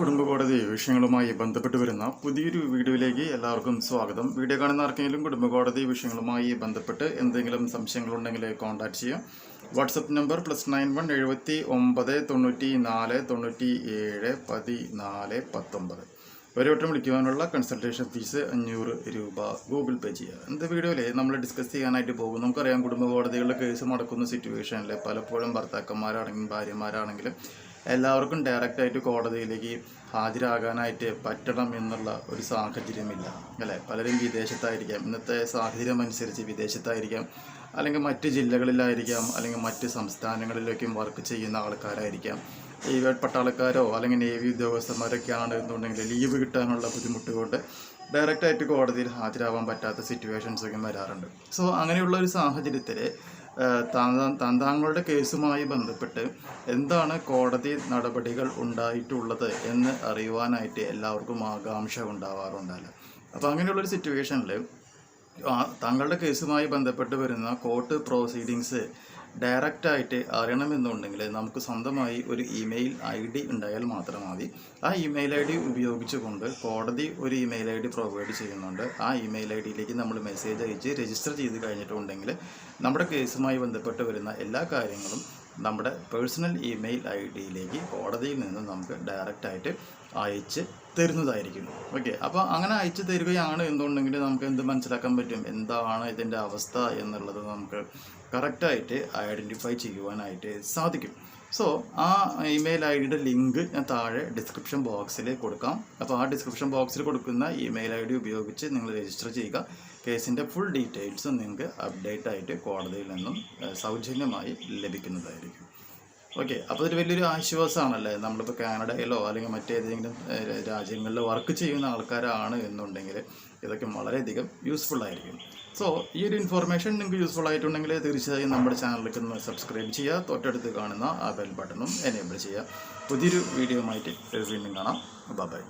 കുടുംബ കോടതി വിഷയങ്ങളുമായി ബന്ധപ്പെട്ട് വരുന്ന പുതിയൊരു വീഡിയോയിലേക്ക് എല്ലാവർക്കും സ്വാഗതം. വീഡിയോ കാണുന്ന ആർക്കെങ്കിലും കുടുംബ കോടതി വിഷയങ്ങളുമായി ബന്ധപ്പെട്ട് എന്തെങ്കിലും സംശയങ്ങളുണ്ടെങ്കിൽ കോൺടാക്ട് ചെയ്യാം WhatsApp number plus nine one എഴുപത്തി ഒമ്പത് തൊണ്ണൂറ്റി നാല് തൊണ്ണൂറ്റി ഏഴ് പതിനാല് പത്തൊമ്പത്. ഒരു വട്ടം വിളിക്കുവാനുള്ള കൺസൾട്ടേഷൻ ഫീസ് അഞ്ഞൂറ് രൂപ ഗൂഗിൾ പേ ചെയ്യുക. എന്ത് വീഡിയോയിൽ നമ്മൾ ഡിസ്കസ് ചെയ്യാനായിട്ട് പോകും. നമുക്കറിയാം കുടുംബ കോടതികളിലെ കേസ് നടക്കുന്ന സിറ്റുവേഷനിൽ പലപ്പോഴും ഭർത്താക്കന്മാരാണെങ്കിലും ഭാര്യമാരാണെങ്കിലും എല്ലാവർക്കും ഡയറക്റ്റായിട്ട് കോടതിയിലേക്ക് ഹാജരാകാനായിട്ട് പറ്റണം എന്നുള്ള ഒരു സാഹചര്യമില്ല. അല്ലേ? പലരും വിദേശത്തായിരിക്കാം. ഇന്നത്തെ സാഹചര്യം അനുസരിച്ച് വിദേശത്തായിരിക്കാം. അല്ലെങ്കിൽ മറ്റ് ജില്ലകളിലായിരിക്കാം. അല്ലെങ്കിൽ മറ്റ് സംസ്ഥാനങ്ങളിലേക്കും വർക്ക് ചെയ്യുന്ന ആൾക്കാരായിരിക്കാം. ഈ പട്ടാളക്കാരോ അല്ലെങ്കിൽ നേവി ഉദ്യോഗസ്ഥന്മാരൊക്കെ ആണ് എന്നുണ്ടെങ്കിൽ ലീവ് കിട്ടാനുള്ള ബുദ്ധിമുട്ട് കൊണ്ട് ഡയറക്റ്റായിട്ട് കോടതിയിൽ ഹാജരാവാൻ പറ്റാത്ത സിറ്റുവേഷൻസ് ഒക്കെ വരാറുണ്ട്. സോ അങ്ങനെയുള്ള ഒരു സാഹചര്യത്തിൽ താങ്കളുടെ കേസുമായി ബന്ധപ്പെട്ട് എന്താണ് കോടതി നടപടികൾ ഉണ്ടായിട്ടുള്ളത് എന്ന് അറിയുവാനായിട്ട് എല്ലാവർക്കും ആകാംക്ഷ ഉണ്ടാവാറുണ്ടല്ലോ. അപ്പോൾ അങ്ങനെയുള്ളൊരു സിറ്റുവേഷനിൽ താങ്കളുടെ കേസുമായി ബന്ധപ്പെട്ട് വരുന്ന കോർട്ട് പ്രൊസീഡിങ്സ് ഡയറക്റ്റായിട്ട് അറിയണമെന്നുണ്ടെങ്കിൽ നമുക്ക് സ്വന്തമായി ഒരു ഇമെയിൽ ഐ ഡി ഉണ്ടായാൽ മാത്രം മതി. ആ ഇമെയിൽ ഐ ഡി ഉപയോഗിച്ചുകൊണ്ട് കോടതി ഒരു ഇമെയിൽ ഐ ഡി പ്രൊവൈഡ് ചെയ്യുന്നുണ്ട്. ആ ഇമെയിൽ ഐ ഡിയിലേക്ക് നമ്മൾ മെസ്സേജ് അയച്ച് രജിസ്റ്റർ ചെയ്ത് കഴിഞ്ഞിട്ടുണ്ടെങ്കിൽ നമ്മുടെ കേസുമായി ബന്ധപ്പെട്ട് വരുന്ന എല്ലാ കാര്യങ്ങളും നമ്മുടെ പേഴ്സണൽ ഇമെയിൽ ഐ ഡിയിലേക്ക് കോടതിയിൽ നിന്ന് നമുക്ക് ഡയറക്റ്റായിട്ട് അയച്ച് തരുന്നതായിരിക്കും. ഓക്കെ. അപ്പോൾ അങ്ങനെ അയച്ചു തരികയാണ് എന്നുണ്ടെങ്കിൽ നമുക്ക് എന്ത് മനസ്സിലാക്കാൻ പറ്റും? എന്താണ് ഇതിന്റെ അവസ്ഥ എന്നുള്ളത് നമുക്ക് കറക്റ്റായിട്ട് ഐഡന്റിഫൈ ചെയ്യുവാനായിട്ട് സാധിക്കും. സോ ആ ഇമെയിൽ ഐ ഡിയുടെ ലിങ്ക് ഞാൻ താഴെ ഡിസ്ക്രിപ്ഷൻ ബോക്സിൽ കൊടുക്കാം. അപ്പോൾ ആ ഡിസ്ക്രിപ്ഷൻ ബോക്സിൽ കൊടുക്കുന്ന ഇമെയിൽ ഐ ഡി ഉപയോഗിച്ച് നിങ്ങൾ രജിസ്റ്റർ ചെയ്യുക. കേസിന്റെ ഫുൾ ഡീറ്റെയിൽസും നിങ്ങൾക്ക് അപ്ഡേറ്റ് ആയിട്ട് കോടതിയിൽ നിന്നും സൗജന്യമായി ലഭിക്കുന്നതായിരിക്കും. ഓക്കെ അപ്പോൾ ഇതൊരു വലിയൊരു ആശ്വാസമാണല്ലേ? നമ്മളിപ്പോൾ കാനഡയിലോ അല്ലെങ്കിൽ മറ്റേതെങ്കിലും രാജ്യങ്ങളിലോ വർക്ക് ചെയ്യുന്ന ആൾക്കാരാണ് എന്നുണ്ടെങ്കിൽ ഇതൊക്കെ വളരെയധികം യൂസ്ഫുൾ ആയിരിക്കും. സോ ഈ ഒരു ഇൻഫോർമേഷൻ നിങ്ങൾക്ക് യൂസ്ഫുൾ ആയിട്ടുണ്ടെങ്കിൽ തീർച്ചയായും നമ്മുടെ ചാനലിലേക്ക് ഒന്ന് സബ്സ്ക്രൈബ് ചെയ്യുക. തൊട്ടടുത്ത് കാണുന്ന ആ ബെൽ ബട്ടണും എനേബിൾ ചെയ്യുക. പുതിയൊരു വീഡിയോ ആയിട്ട് വീണ്ടും കാണാം. ബൈ